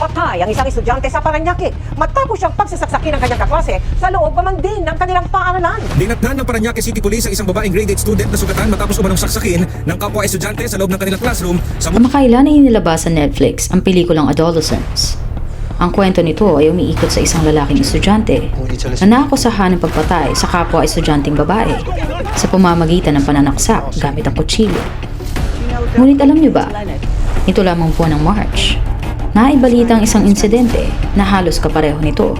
Napatay ang isang estudyante sa Paranaque matapos siyang pagsasaksakin ng kanyang kaklase sa loob pa man din ng kanilang paaralan. Dinatnan ng Paranaque City Police ang isang babaeng grade 8 student na sugatan matapos umanong saksakin ng kapwa estudyante sa loob ng kanilang classroom sa Kamakailan ay inilabas sa Netflix ang pelikulang Adolescence. Ang kwento nito ay umiikot sa isang lalaking estudyante na naakusahan ng pagpatay sa kapwa estudyanteng babae sa pamamagitan ng pananaksak gamit ang kutsilyo. Ngunit alam niyo ba, ito lamang po ng March, naibalita ang isang insidente na halos kapareho nito.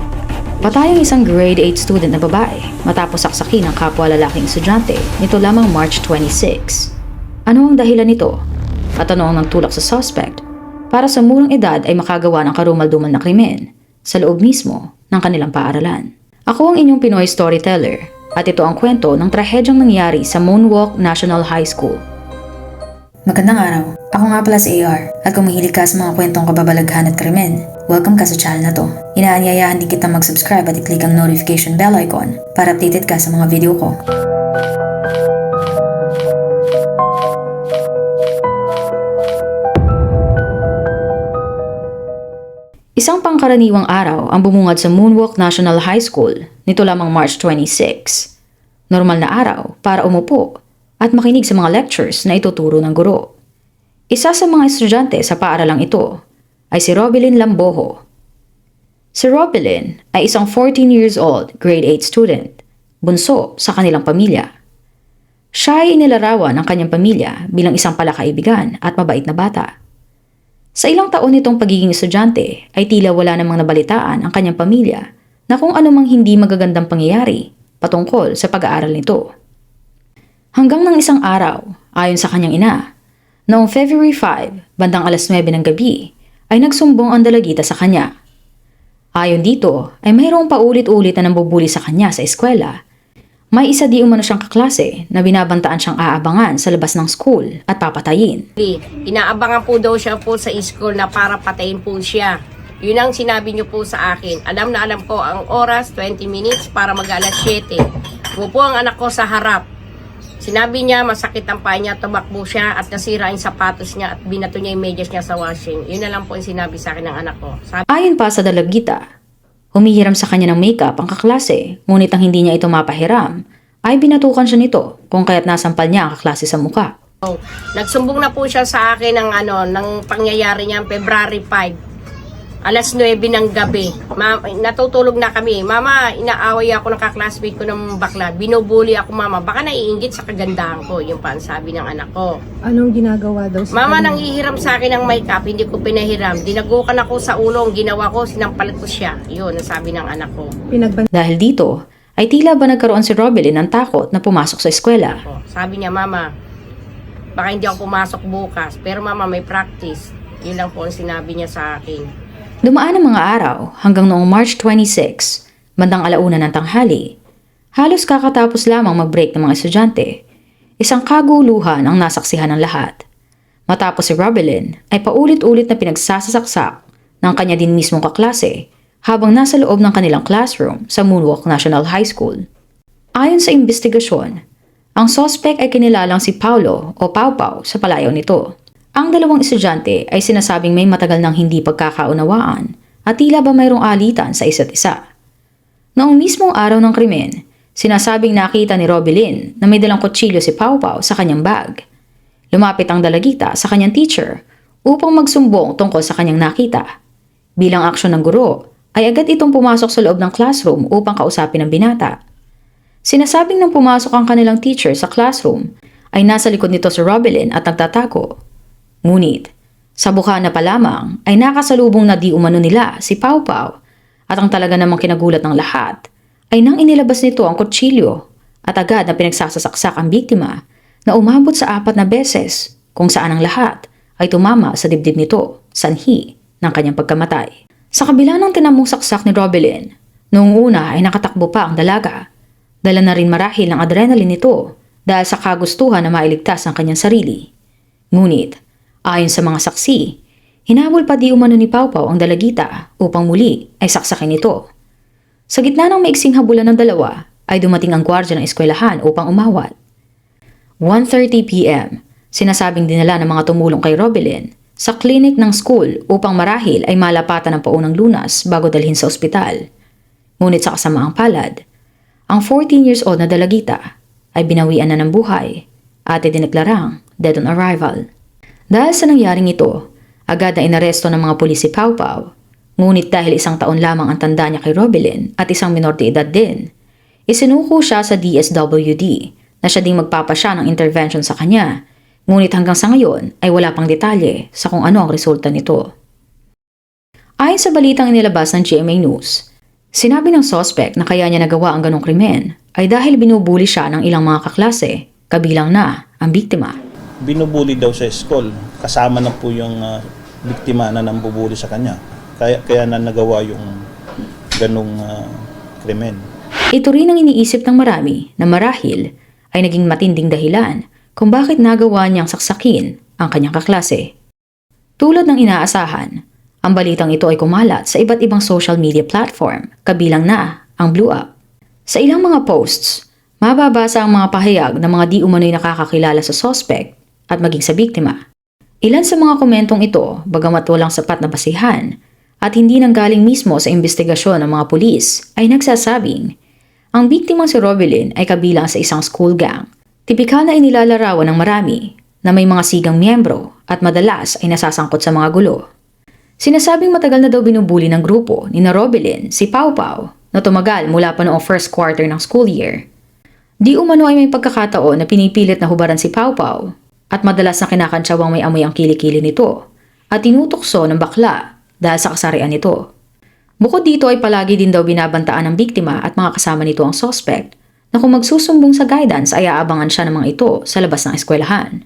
Patay ang isang grade 8 student na babae matapos saksakin ng kapwa lalaking estudyante nito lamang March 26. Ano ang dahilan nito? At ano ang nagtulak sa suspect para sa murang edad ay makagawa ng karumal-dumal na krimen sa loob mismo ng kanilang paaralan. Ako ang inyong Pinoy storyteller at ito ang kwento ng trahedyang nangyari sa Moonwalk National High School. Magandang araw. Ako nga pala si AR at kung mahilig ka sa mga kwentong kababalaghan at krimen, welcome ka sa channel na to. Inaanyayahan din kita mag-subscribe at i-click ang notification bell icon para updated ka sa mga video ko. Isang pangkaraniwang araw ang bumungad sa Moonwalk National High School nito lamang March 26. Normal na araw para umupo at makinig sa mga lectures na ituturo ng guro. Isa sa mga estudyante sa paaralang ito ay si Robilyn Lamboho. Si Robilyn ay isang 14 years old grade 8 student, bunso sa kanilang pamilya. Siya ay inilarawan ng kanyang pamilya bilang isang palakaibigan at mabait na bata. Sa ilang taon nitong pagiging estudyante ay tila wala namang nabalitaan ang kanyang pamilya na kung anumang hindi magagandang pangyayari patungkol sa pag-aaral nito. Hanggang ng isang araw, ayon sa kanyang ina, noong February 5, bandang alas 9 ng gabi, ay nagsumbong ang dalagita sa kanya. Ayon dito ay mayroong paulit-ulit na nambubuli sa kanya sa eskwela. May isa di umano siyang kaklase na binabantaan siyang aabangan sa labas ng school at papatayin. Inaabangan po daw siya po sa school na para patayin po siya. Yun ang sinabi niyo po sa akin. Alam na alam ko ang oras, 20 minutes para mag alas 7. Umupo ang anak ko sa harap. Sinabi niya masakit ang paa niya, tumakbo siya at nasira yung sapatos niya at binato niya yung medyas niya sa washing. Yun na lang po yung sinabi sa akin ng anak ko. Sabi Ayon pa sa dalagita, humihiram sa kanya ng makeup ang kaklase, ngunit ang hindi niya ito mapahiram, ay binatukan siya nito kung kaya't nasampal niya ang kaklase sa muka. Oh, nagsumbong na po siya sa akin ng ano, ng pangyayari niya February 5. Alas 9 ng gabi. Ma- natutulog na kami. Mama, inaaway ako ng kaklasmate ko ng bakla. Binubuli ako, mama. Baka naiingit sa kagandahan ko. Yung pa ang sabi ng anak ko. Anong ginagawa daw sa Mama, nang ihiram sa akin ng makeup, hindi ko pinahiram. Dinagukan ako sa ulo, ang ginawa ko, sinampalat ko siya. Yun, ang sabi ng anak ko. Pinagban Dahil dito, ay tila ba nagkaroon si Robelyn ng takot na pumasok sa eskwela. Oh, sabi niya, mama, baka hindi ako pumasok bukas. Pero mama, may practice. Yun lang po ang sinabi niya sa akin. Dumaan ang mga araw hanggang noong March 26, bandang alauna ng tanghali. Halos kakatapos lamang mag-break ng mga estudyante. Isang kaguluhan ang nasaksihan ng lahat. Matapos si Robelyn ay paulit-ulit na pinagsasasaksak ng kanya din mismong kaklase habang nasa loob ng kanilang classroom sa Moonwalk National High School. Ayon sa investigasyon, ang sospek ay kinilalang si Paulo o Pau Pau sa palayaw nito. Ang dalawang estudyante ay sinasabing may matagal nang hindi pagkakaunawaan at tila ba mayroong alitan sa isa't isa. Noong mismong araw ng krimen, sinasabing nakita ni Robilyn na may dalang kutsilyo si Pau Pau sa kanyang bag. Lumapit ang dalagita sa kanyang teacher upang magsumbong tungkol sa kanyang nakita. Bilang aksyon ng guro, ay agad itong pumasok sa loob ng classroom upang kausapin ang binata. Sinasabing nang pumasok ang kanilang teacher sa classroom, ay nasa likod nito si Robilyn at nagtatago. Ngunit, sa buka na pa lamang ay nakasalubong na di umano nila si Pau Pau at ang talaga namang kinagulat ng lahat ay nang inilabas nito ang kutsilyo at agad na pinagsasasaksak ang biktima na umabot sa apat na beses kung saan ang lahat ay tumama sa dibdib nito, sanhi ng kanyang pagkamatay. Sa kabila ng tinamong saksak ni Robilyn, noong una ay nakatakbo pa ang dalaga. Dala na rin marahil ang adrenaline nito dahil sa kagustuhan na mailigtas ang kanyang sarili. Ngunit, ayon sa mga saksi, hinabol pa di umano ni Pau ang dalagita upang muli ay saksakin ito. Sa gitna ng maiksing habulan ng dalawa, ay dumating ang gwardya ng eskwelahan upang umawat. 1.30 p.m., sinasabing dinala ng mga tumulong kay Robilyn sa klinik ng school upang marahil ay malapatan ng paunang lunas bago dalhin sa ospital. Ngunit sa kasamaang palad, ang 14 years old na dalagita ay binawian na ng buhay at idineklarang dead on arrival. Dahil sa nangyaring ito, agad na inaresto ng mga pulis si Pau Pau. Ngunit dahil isang taon lamang ang tanda niya kay Robelin at isang minor de edad din, isinuko siya sa DSWD na siya ding magpapasya ng intervention sa kanya. Ngunit hanggang sa ngayon ay wala pang detalye sa kung ano ang resulta nito. Ayon sa balitang inilabas ng GMA News, sinabi ng suspect na kaya niya nagawa ang ganong krimen ay dahil binubuli siya ng ilang mga kaklase, kabilang na ang biktima. Binubuli daw sa school. Kasama na po yung ah, biktima na nambubuli sa kanya. Kaya, kaya na nagawa yung ganong ah, krimen. Ito rin ang iniisip ng marami na marahil ay naging matinding dahilan kung bakit nagawa niyang saksakin ang kanyang kaklase. Tulad ng inaasahan, ang balitang ito ay kumalat sa iba't ibang social media platform, kabilang na ang Blue Up. Sa ilang mga posts, mababasa ang mga pahayag ng mga di umano'y nakakakilala sa suspect at maging sa biktima. Ilan sa mga komentong ito, bagamat walang sapat na basihan, at hindi nanggaling mismo sa investigasyon ng mga pulis, ay nagsasabing ang biktimang si Robelin ay kabilang sa isang school gang. Tipikal na inilalarawan ng marami na may mga sigang miyembro at madalas ay nasasangkot sa mga gulo. Sinasabing matagal na daw binubuli ng grupo ni na Robelin si Pau Pau na tumagal mula pa noong first quarter ng school year. Di umano ay may pagkakataon na pinipilit na hubaran si Pau Pau at madalas na kinakantsawang may amoy ang kilikili nito at tinutokso ng bakla dahil sa kasarian nito. Bukod dito ay palagi din daw binabantaan ng biktima at mga kasama nito ang suspect na kung magsusumbong sa guidance ay aabangan siya ng mga ito sa labas ng eskwelahan.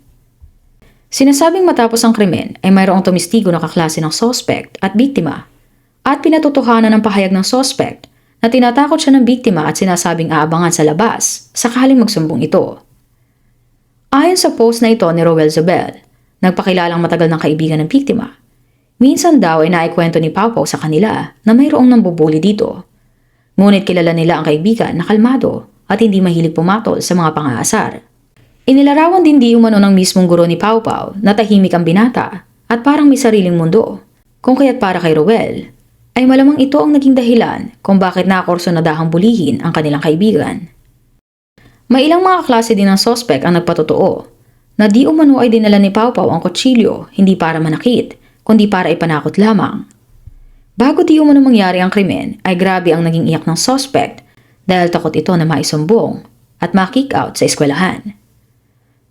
Sinasabing matapos ang krimen ay mayroong tumistigo na kaklase ng suspect at biktima at pinatotohanan ng pahayag ng suspect na tinatakot siya ng biktima at sinasabing aabangan sa labas sakaling magsumbong ito. Ayon sa post na ito ni Rowel Zabel, nagpakilalang matagal ng kaibigan ng biktima. Minsan daw ay naikwento ni Pau Pau sa kanila na mayroong nambubuli dito. Ngunit kilala nila ang kaibigan na kalmado at hindi mahilig pumatol sa mga pangaasar. Inilarawan din di umano ng mismong guro ni Pau Pau na tahimik ang binata at parang may sariling mundo. Kung kaya't para kay Rowel, ay malamang ito ang naging dahilan kung bakit nakorso na dahang bulihin ang kanilang kaibigan. May ilang mga klase din ng sospek ang nagpatotoo na di umano ay dinala ni Pau ang kutsilyo hindi para manakit, kundi para ipanakot lamang. Bago di umano mangyari ang krimen, ay grabe ang naging iyak ng suspect dahil takot ito na maisumbong at makick out sa eskwelahan.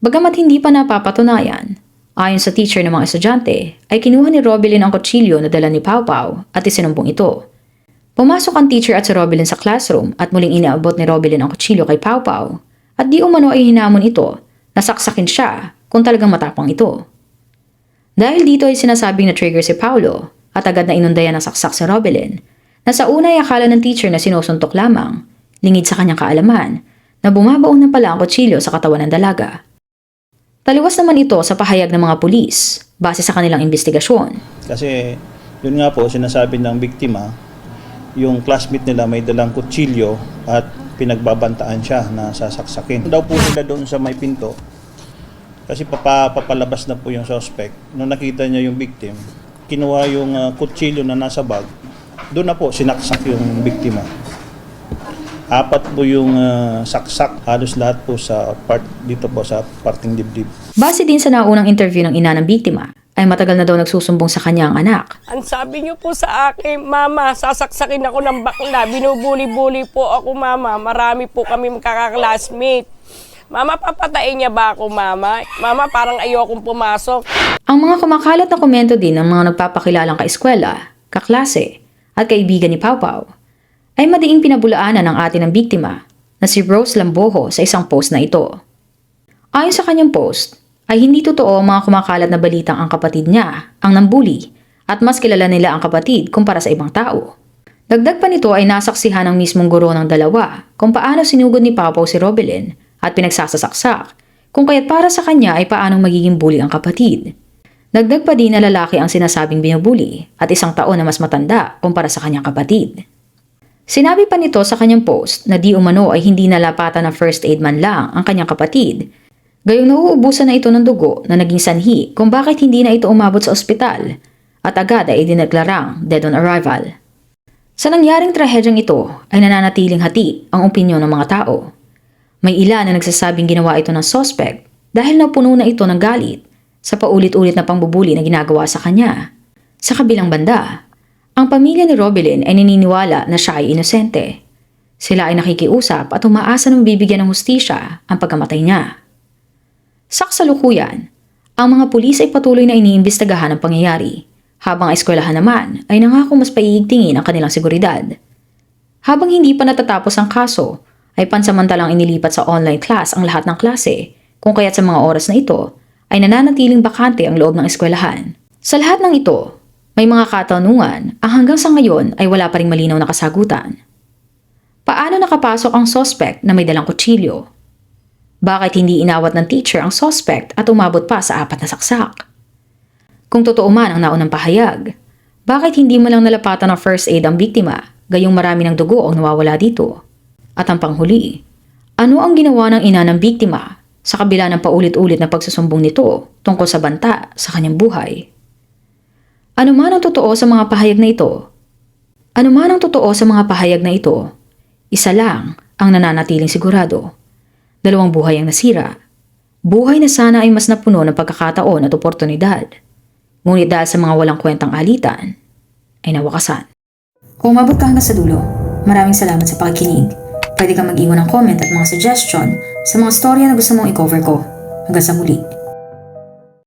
Bagamat hindi pa napapatunayan, ayon sa teacher ng mga estudyante, ay kinuha ni Robelin ang kutsilyo na dala ni Pau at isinumbong ito. Pumasok ang teacher at si Robelin sa classroom at muling inaabot ni Robelin ang kutsilyo kay Pau at di umano ay hinamon ito na saksakin siya kung talagang matapang ito. Dahil dito ay sinasabing na trigger si Paulo at agad na inundayan ng saksak si Robelin na sa una ay akala ng teacher na sinusuntok lamang, lingid sa kanyang kaalaman, na bumabaon na pala ang kutsilyo sa katawan ng dalaga. Taliwas naman ito sa pahayag ng mga pulis base sa kanilang investigasyon. Kasi yun nga po, sinasabi ng biktima, yung classmate nila may dalang kutsilyo at pinagbabantaan siya na sasaksakin. Daw po nila doon sa may pinto, kasi papa, papalabas na po yung suspect. Nung nakita niya yung victim, kinuha yung ah, kutsilyo na nasa bag, doon na po sinaksak yung biktima. Apat po yung ah, saksak, halos lahat po sa part dito po sa parting dibdib. Base din sa naunang interview ng ina ng biktima, ay matagal na daw nagsusumbong sa kanya ang anak. Ang sabi niyo po sa akin, Mama, sasaksakin ako ng bakla. Binubuli-buli po ako, Mama. Marami po kami magkakaklasmate. Mama, papatayin niya ba ako, Mama? Mama, parang ayokong pumasok. Ang mga kumakalat na komento din ng mga nagpapakilalang kaeskwela, kaklase, at kaibigan ni Pau ay madiing pinabulaanan ng atin ng biktima na si Rose Lamboho sa isang post na ito. Ayon sa kanyang post, ay hindi totoo ang mga kumakalat na balitang ang kapatid niya ang nambuli at mas kilala nila ang kapatid kumpara sa ibang tao. Dagdag pa nito ay nasaksihan ng mismong guro ng dalawa kung paano sinugod ni Pau si Robelin at pinagsasasaksak kung kaya't para sa kanya ay paanong magiging bully ang kapatid. Dagdag pa din na lalaki ang sinasabing binubuli at isang taon na mas matanda kumpara sa kanyang kapatid. Sinabi pa nito sa kanyang post na di umano ay hindi nalapatan ng first aid man lang ang kanyang kapatid Gayong nauubusan na ito ng dugo na naging sanhi kung bakit hindi na ito umabot sa ospital at agad ay idinaglarang dead on arrival. Sa nangyaring trahedyang ito ay nananatiling hati ang opinyon ng mga tao. May ilan na nagsasabing ginawa ito ng suspect dahil napuno na ito ng galit sa paulit-ulit na pangbubuli na ginagawa sa kanya. Sa kabilang banda, ang pamilya ni Robelin ay naniniwala na siya ay inosente. Sila ay nakikiusap at umaasa na mabibigyan ng hustisya ang pagkamatay niya. Sa kasalukuyan, ang mga pulis ay patuloy na iniimbestagahan ang pangyayari, habang ang eskwelahan naman ay nangako mas paiigtingin ang kanilang seguridad. Habang hindi pa natatapos ang kaso, ay pansamantalang inilipat sa online class ang lahat ng klase, kung kaya't sa mga oras na ito ay nananatiling bakante ang loob ng eskwelahan. Sa lahat ng ito, may mga katanungan ang hanggang sa ngayon ay wala pa ring malinaw na kasagutan. Paano nakapasok ang suspect na may dalang kutsilyo? Bakit hindi inawat ng teacher ang suspect at umabot pa sa apat na saksak? Kung totoo man ang naunang pahayag, bakit hindi mo lang nalapatan ng first aid ang biktima gayong marami ng dugo ang nawawala dito? At ang panghuli, ano ang ginawa ng ina ng biktima sa kabila ng paulit-ulit na pagsusumbong nito tungkol sa banta sa kanyang buhay? Ano man ang totoo sa mga pahayag na ito? Ano man ang totoo sa mga pahayag na ito? Isa lang ang nananatiling sigurado. Dalawang buhay ang nasira. Buhay na sana ay mas napuno ng pagkakataon at oportunidad. Ngunit dahil sa mga walang kwentang alitan, ay nawakasan. Kung umabot ka hanggang sa dulo, maraming salamat sa pakikinig. Pwede kang mag-iwan ng comment at mga suggestion sa mga storya na gusto mong i-cover ko. Hanggang sa muli.